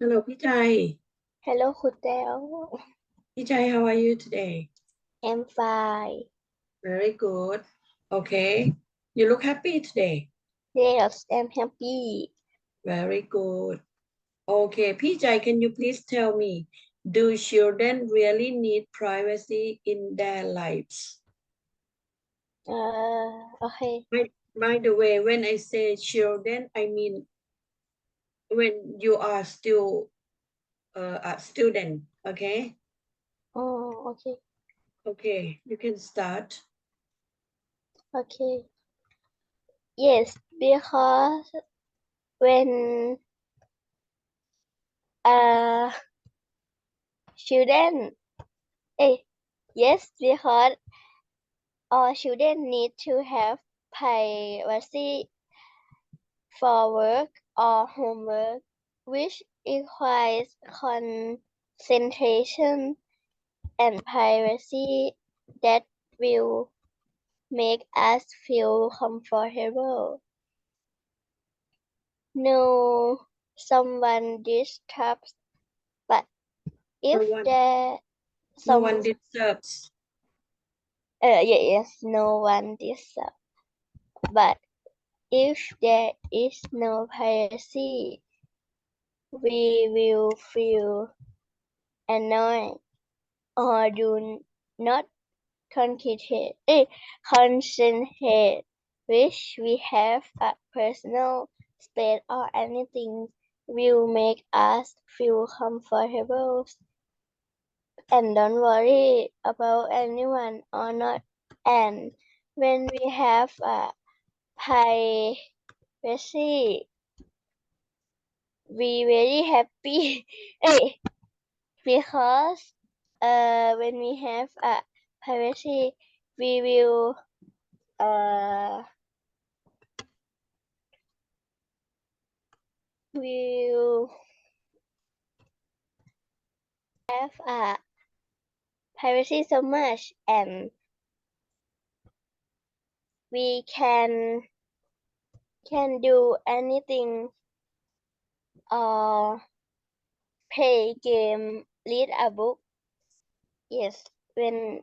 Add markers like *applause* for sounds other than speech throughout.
Hello, Pichai. Hello, Kutel. Pichai, how are you today? I'm fine. Very good. Okay. You look happy today. Yes, I'm happy. Very good. Okay, Pichai, can you please tell me, do children really need privacy in their lives? Uh, okay. By, by the way, when I say children, I mean when you are still uh, a student, okay? Oh, okay. Okay, you can start. Okay. Yes, because when uh student, eh, yes, because all children need to have privacy for work or homework which requires concentration and privacy that will make us feel comfortable. No, someone disturbs, but if one- there No one disturbs uh, yes, no one disturbs, but if there is no privacy, we will feel annoyed or do not concentrate, eh, concentrate. Wish we have a personal space or anything will make us feel comfortable. And don't worry about anyone or not. And when we have a privacy we very happy. *laughs* Eh, because uh when we have a privacy we will uh will have a privacy so much and we can can do anything uh play game read a book yes when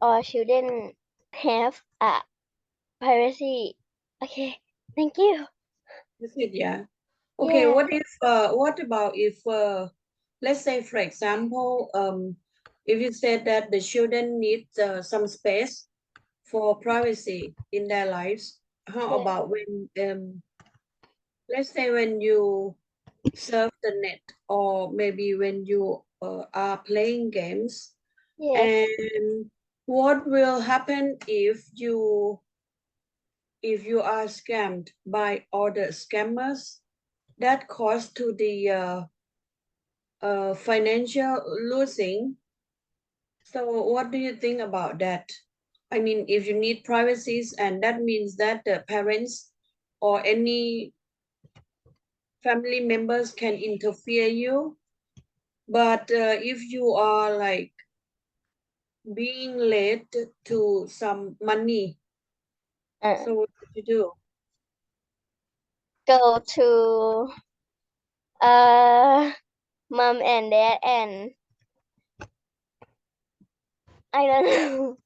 all children have a privacy okay thank you That's it, yeah. Okay, Yeah. what if uh what about if uh let's say for example um if you said that the children need uh, some space for privacy in their lives, how about when um let's say when you surf the net or maybe when you uh, are playing games yes. and what will happen if you if you are scammed by other scammers? That cause to the uh, uh, financial losing. So what do you think about that i mean if you need privacies and that means that the parents or any family members can interfere you. But uh, if you are like being led to some money uh, so what do you do? Go to uh mom and dad and I don't know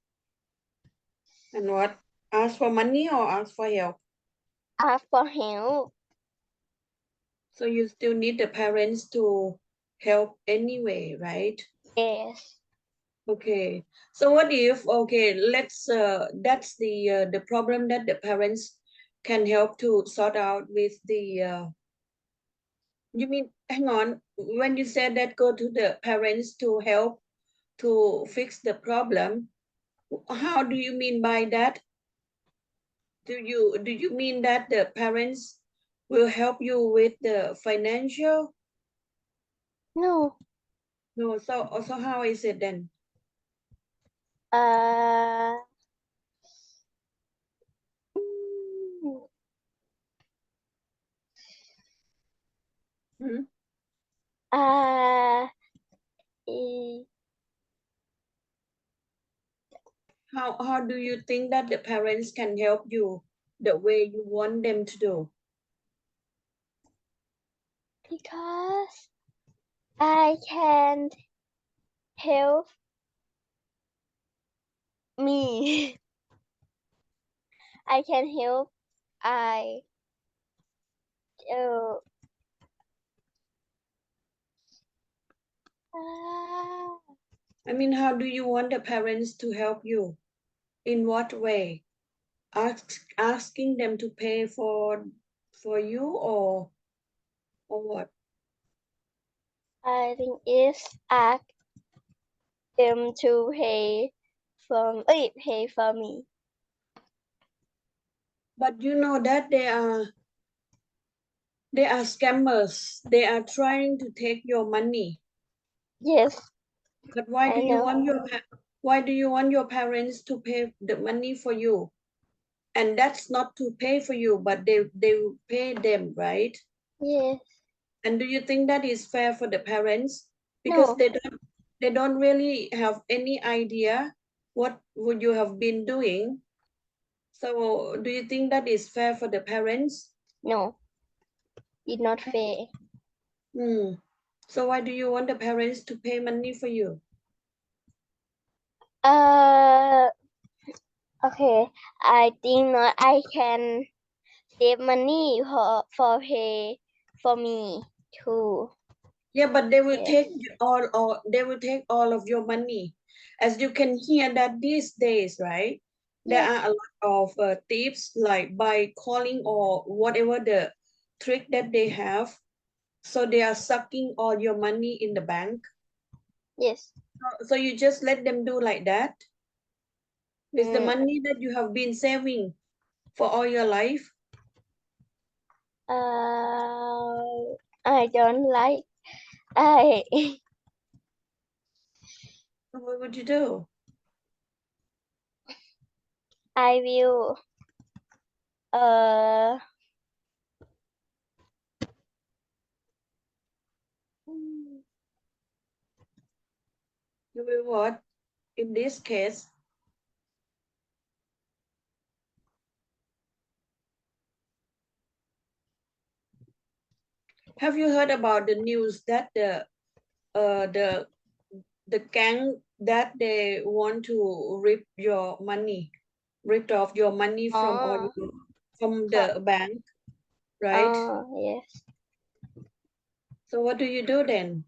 and what? Ask for money or ask for help ask for help so you still need the parents to help anyway right? Yes. Okay, so what if, okay, let's, uh, that's the, uh, the problem that the parents can help to sort out with the, uh, you mean, hang on, when you said that go to the parents to help to fix the problem, how do you mean by that? Do you, do you mean that the parents will help you with the financial? no No, so, so how is it then? uh Hmm? uh eh, How, how do you think that the parents can help you the way you want them to do? because I can help me. *laughs* I can help I uh, I mean, how do you want the parents to help you? In what way? Ask, asking them to pay for for you or or what? I think is ask them to pay for ơi, pay for me. But you know that they are they are scammers. They are trying to take your money. Yes, But why I do you know. want your why do you want your parents to pay the money for you? And that's not to pay for you, but they they pay them, right? yes, And do you think that is fair for the parents? Because No. they don't they don't really have any idea what would you have been doing. So do you think that is fair for the parents? no. It's not fair. Hmm. So why do you want the parents to pay money for you? Uh, okay. I think not. I can save money for for pay for me too. Yeah, but they will take all or they will take all of your money. As you can hear that these days, right? There Yes. are a lot of uh, tips like by calling or whatever the trick that they have. So they are sucking all your money in the bank. Yes. So- you just let them do like that. With the Mm. money that you have been saving for all your life. Uh, I don't like. I what would you do? I will. Uh. You will what? In this case, have you heard about the news that the uh the the gang that they want to rip your money, ripped off your money from your- from the bank, right? Uh, yes. So what do you do then?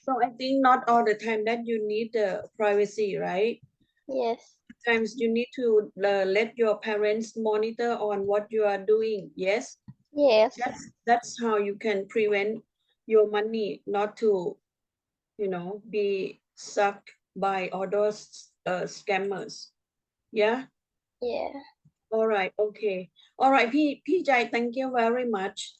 So I think not all the time that you need the privacy, right? Yes. Sometimes you need to uh, let your parents monitor on what you are doing. Yes. Yes. That's that's how you can prevent your money not to, you know, be sucked by other uh, scammers. Yeah. Yeah. All right. Okay. All right. P. P. Jai, thank you very much.